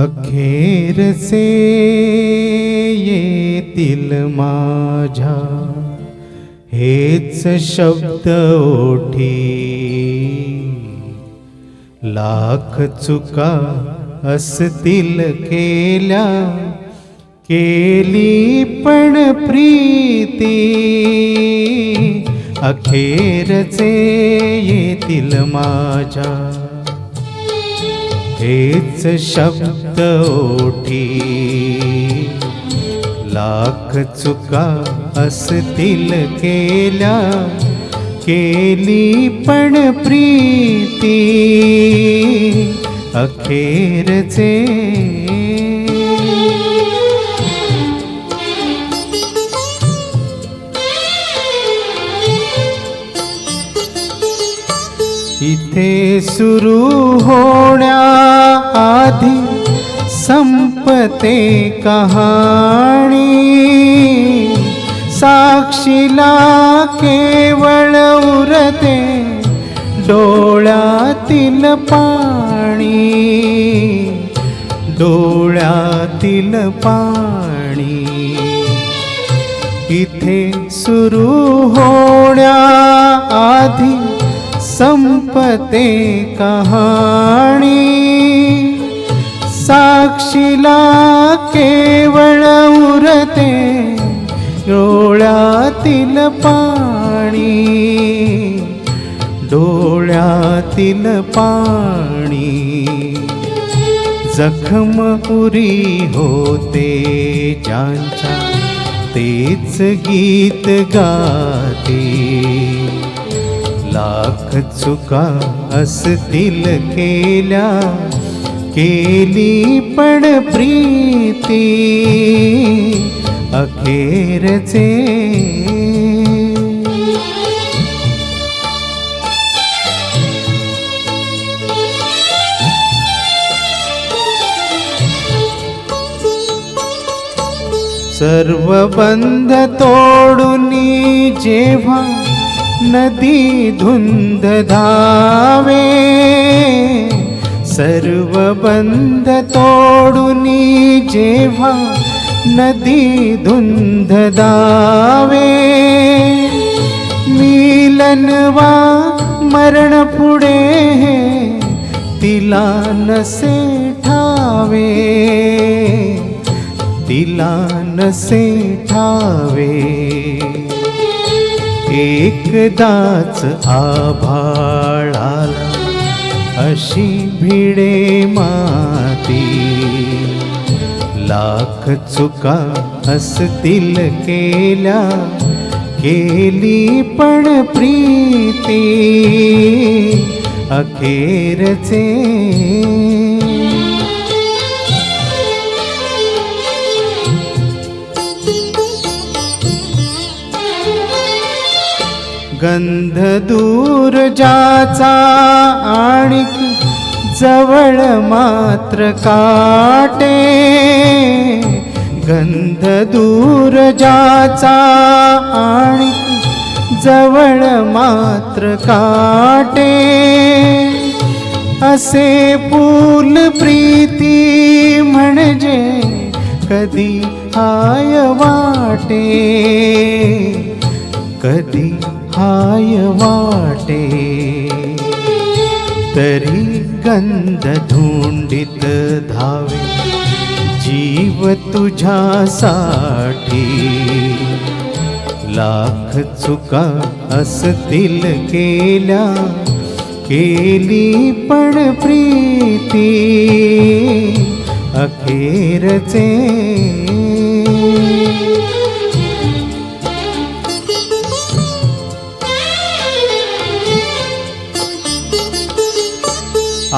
अखेरचे येतील माझ्या हेच शब्द ओठी. लाख चुका असतील केल्या केली पण प्रीती. अखेरचे येतील माझ्या हेच शब्द ओठी. लाख चुका असतील केल्या केली पण प्रीती. अखेरचे इथे सुरू होण्या आधी संपते कहाणी. साक्षीला केवळ उरते डोळ्यातील पाणी. डोळ्यातील पाणी. इथे सुरू होण्या आधी संपते कहाणी. साक्षीला केवळ उरते डोळ्यातील पाणी. डोळ्यातील पाणी जखम पुरी होते ज्यांच्या तेच गीत गाते. लाख चुका असतील केल्या. केली पण प्रीती अखेरचे. सर्व बंध तोडून जेव्हा नदी धुंद धावे सर्व बंद तोडुनी जेव्हा नदी धुंद धावे. मिलनवा मरण पुढे तिला नसे ठावे. तिला नसे ठावे. एकदाच आभाळाला अशी भिडे माती. लाख चुका असतील केल्या केली पण प्रीती. अखेरचे गंध दूर जाचा आणिक जवळ मात्र काटे. गंध दूर जाचा आणिक जवळ मात्र काटे. असे फूल प्रीती म्हणजे कधी हाय वाटे. कधी हाय वाटे तरी गंध धुंडीत धावे. जीव तुझ्यासाठी लाख चुका असतील केल्या केली पण प्रीती अखेरचे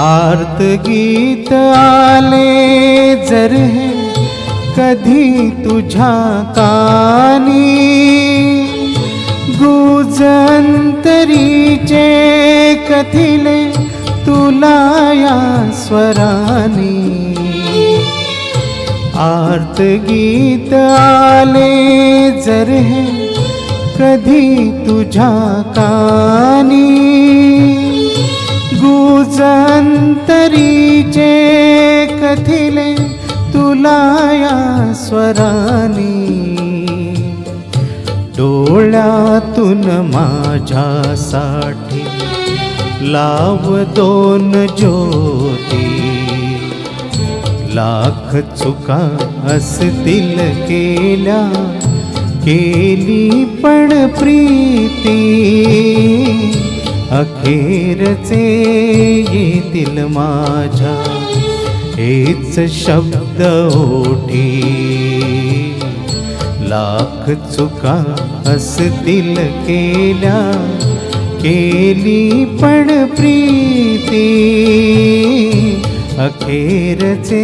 आर्त गीत आले जर हे कधी तुझ्या कानी। गुजंतरीचे कथिले तुला या स्वरानी। आर्त गीत आले जर हे कधी तुझ्या कानी। गुजंतरीचे कथिले स्वरानी. डोळ्यातून माझ्यासाठी लाव दोन ज्योती. लाख चुका असतील केल्या केली पण प्रीती. अखेरचे येतील माझ्या हेच शब्द ओठी लाख चुका असतील केल्या केली पण प्रीती. अखेरचे